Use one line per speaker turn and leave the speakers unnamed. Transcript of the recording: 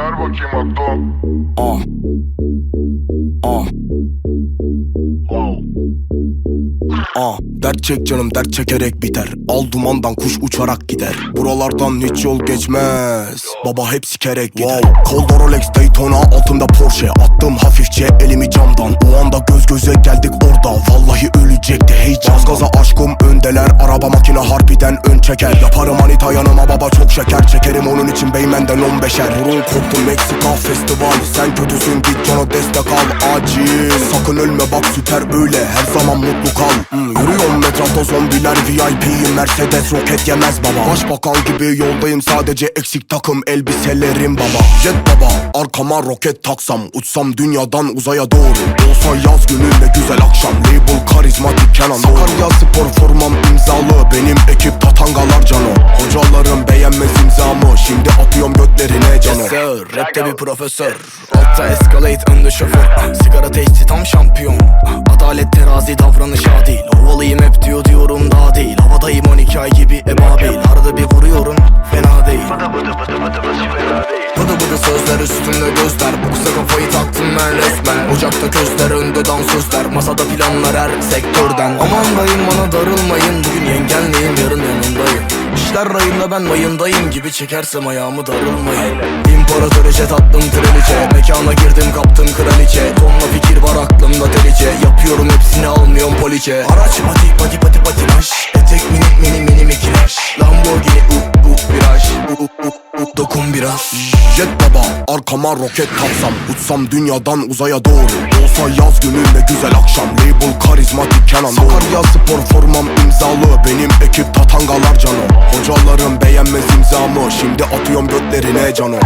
ver bakayım akto.
Ah. Ah. Ah, dert çek canım dert çekerek biter. Al dumandan kuş uçarak gider. Buralardan hiç yol geçmez. Baba hep sikerek gider. Kolda Rolex Daytona altında Porsche. Attım hafifçe elimi camdan. O anda göz göze geldik orada. Vallahi ölecekti heyecan Gaz gaza aşkım öndeler. Araba makine harbiden ön çeker. Yaparım manita yanıma baba çok şeker. Çekerim onun için beymenden 15'er Burun koptu Meksika festival. Sen kötüsün git cana destek al Acil. Sakın ölme bak süper öyle. Her zaman mutlu kal. Hmm, Yürüyorum etrafta zombiler VIP Mercedes roket yemez baba. Başbakan gibi yoldayım sadece eksik takım elbiselerim baba. Jet baba arkama roket taksam Uçsam dünyadan uzaya doğru. Olsa yaz günü ne güzel akşam. Label karizmatik Kenan Sakarya spor formam imzalı Benim ekip tatangalar cano. Hocalarım beğenmez imzamı Şimdi atıyorum götlerine canı
Yes sir, rapte bir profesör. Altta escalate önde şoför. Sigara tehdit tam şampiyon. Adalet terazi davranış adil üstümde gözler Bu kıza kafayı taktım ben resmen. Ocakta közler önde dansözler Masada planlar her sektörden. Aman dayım bana darılmayın. Bugün yengenleyim yarın yanındayım. İşler rayında ben mayındayım gibi çekersem ayağımı darılmayın. İmparator jet attım treliçe Mekana girdim kaptım kraliçe. Tonla fikir var aklımda delice. Yapıyorum hepsini almıyorum poliçe. Araç pati pati pati patinaj biraz
Jet baba. Arkama roket taksam Uçsam dünyadan uzaya doğru. Olsa yaz günü ne güzel akşam. Label karizmatik Kenan Sakarya spor formam imzalı. Benim ekip tatangalar cano Hocalarım beğenmez imzamı. Şimdi atıyorum götlerine cano